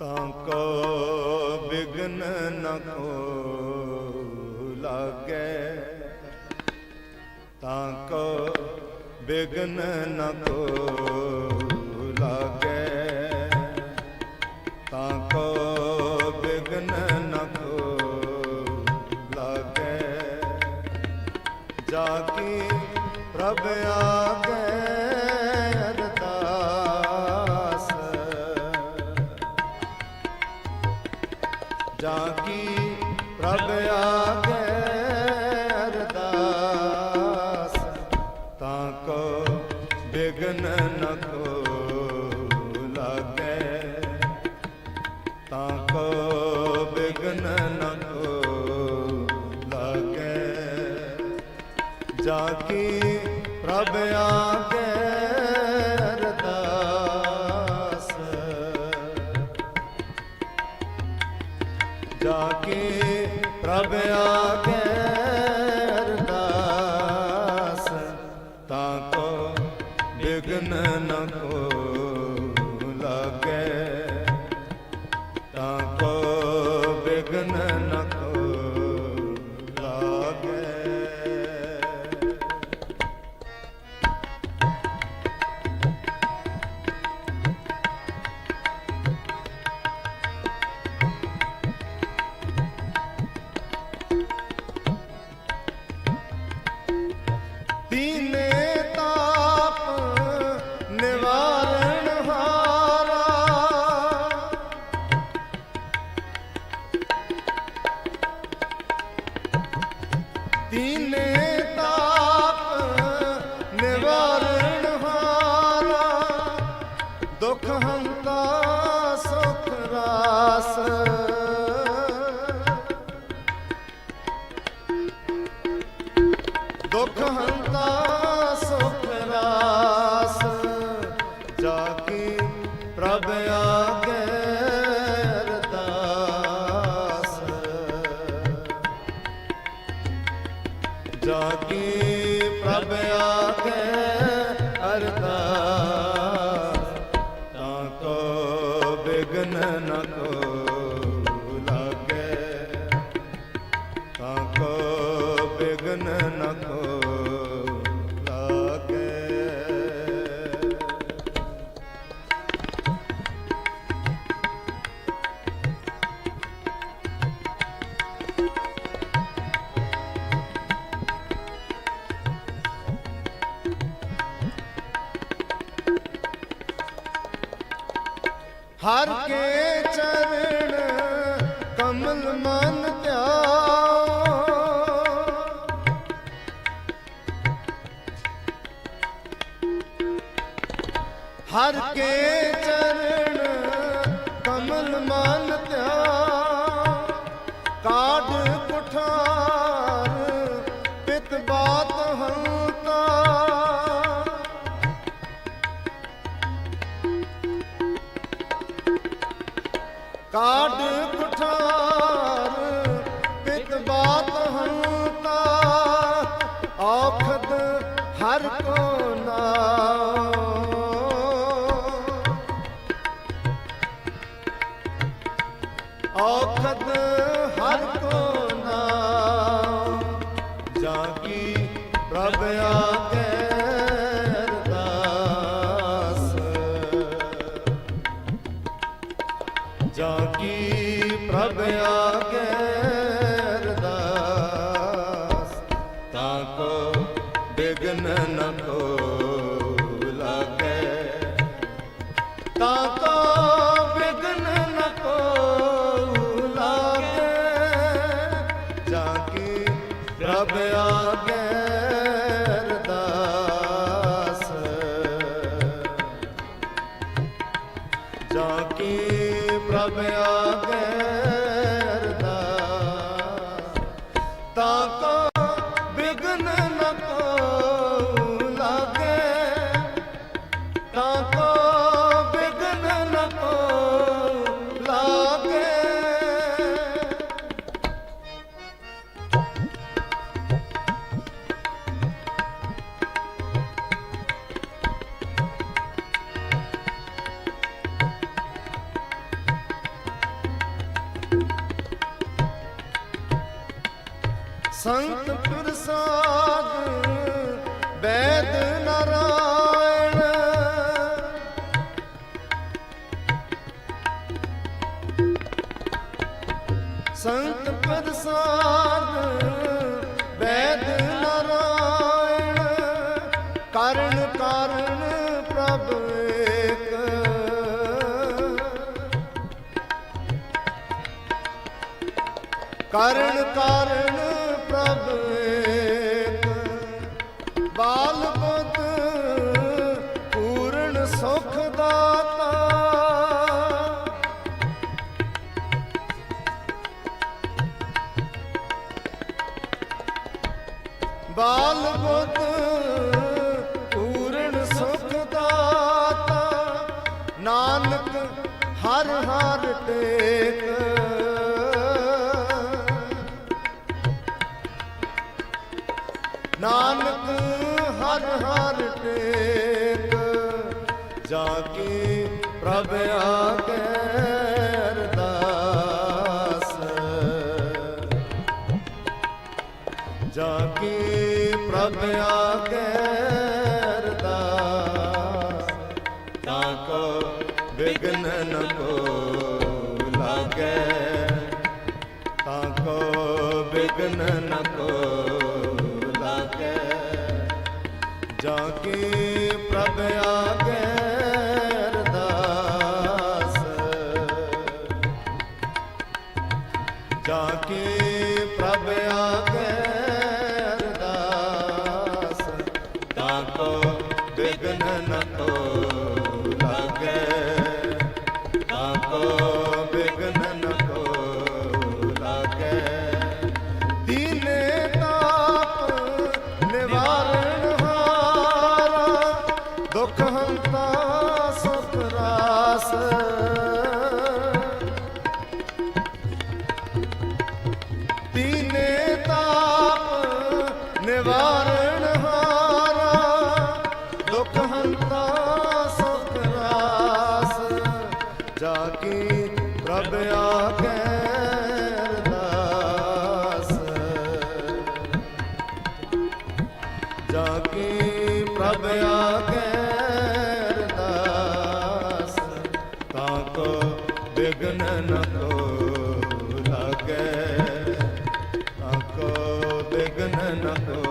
ਤਾਂ ਕੋ ਬਿਗਨ ਨ ਕੋ ਲਾਗੈ ਤਾਂ ਕੋ ਬਿਗਨ ਨ ਕੋ ਲਾਗੈ ਤਾਂ ਕੋ ਬਿਗਨ ਨ ਕੋ ਲਾਗੈ ਜਾ ਕੀ ਪ੍ਰਭ ਆਗੇ ਜਾ ਕੀ ਪ੍ਰਭ ਆਗੇ ਅਰਦਾਸ? ਤਾਂ ਕੋ ਬਿਗਨ ਨ ਕੋ ਲਾਗੈ। ਤਾਂ ਕੋ ਬਿਗਨ ਨ ਕੋ ਲਾਗੈ। ਜਾ ਕੀ ਪ੍ਰਭ ਆਗੇ ਜਾ ਕੇ ਪ੍ਰਭ ਆਗੇ ਜਾ ਕੀ ਪ੍ਰਭ ਆਗੇ ਅਰਦਾਸ ਤਾਂ ਕੋ ਬਿਗਨ ਨ ਕੋ ਹਰ ਕੇ ਚਰਨ ਕਮਲ ਮਨ ਕਾਢ ਕੁਠਾਰ ਬਾਤ ਹੰਤਾ ਔਖਦ ਹਰ ਕੋ ਨਾਮ ਔਖਦ ਹਰ ਕੋ ਕੀ ਪ੍ਰਭ ਆਗੇ ਅਰਦਾਸ ਤਾਂ ਕੋ ਬਿਗਨ ਨ ਕੋ ਲਾਗੇ ਤਾਂ ਕੋ ਬਿਗਨ ਨ ਕੋ ਲਾਗੇ ਜਾ ਕੀ ਪ੍ਰਭ ਆਗੇ ਸੰਤ ਪ੍ਰਸਾਦ ਬੈਦ ਨਾਰਾਇਣ। ਸੰਤ ਪ੍ਰਸਾਦ ਬੈਦ ਨਾਰਾਇਣ। ਕਰਨ ਕਾਰਨ ਪ੍ਰਭ ਏਕ। ਕਰਨ ਕਾਰਨ ਪ੍ਰਭ ਏਕ। ਬਾਲ ਬੁੱਧ ਪੂਰਨ ਸੁਖ ਦਾਤਾ। ਬਾਲ ਬੁੱਧ ਪੂਰਨ ਸੁਖ ਦਾਤਾ। ਨਾਨਕ ਹਰ ਹਰ ਟੇਕ। ਨਾਨਕ ਹਰ ਹਰ ਟੇਕ ਜਾ ਕੇ ਪ੍ਰਭ ਆਗੇ ਅਰਦਾਸ ਜਾ ਕੇ ਪ੍ਰਭ ਆਗੇ ਅਰਦਾਸ ਤਾਂ ਕੋ ਵਿਗਨ ਨ ਕੋ ਲਾਗੇ। ਤਾਂ ਕੋ ਵਿਗਨ ਨ ਕੋ ਜਾ ਕੇ ਪ੍ਰਭ ਆਗੇ ਵਾਰਣ ਹਾਰਾ, ਦੁਖ ਹੰਤਾ ਸੁਖ ਰਾਸ ਜਾ ਕੀ ਤਾਂ ਕੋ ਬਿਗਨ ਤਾਂ ਕੋ ਬਿਗਨ ਕੋ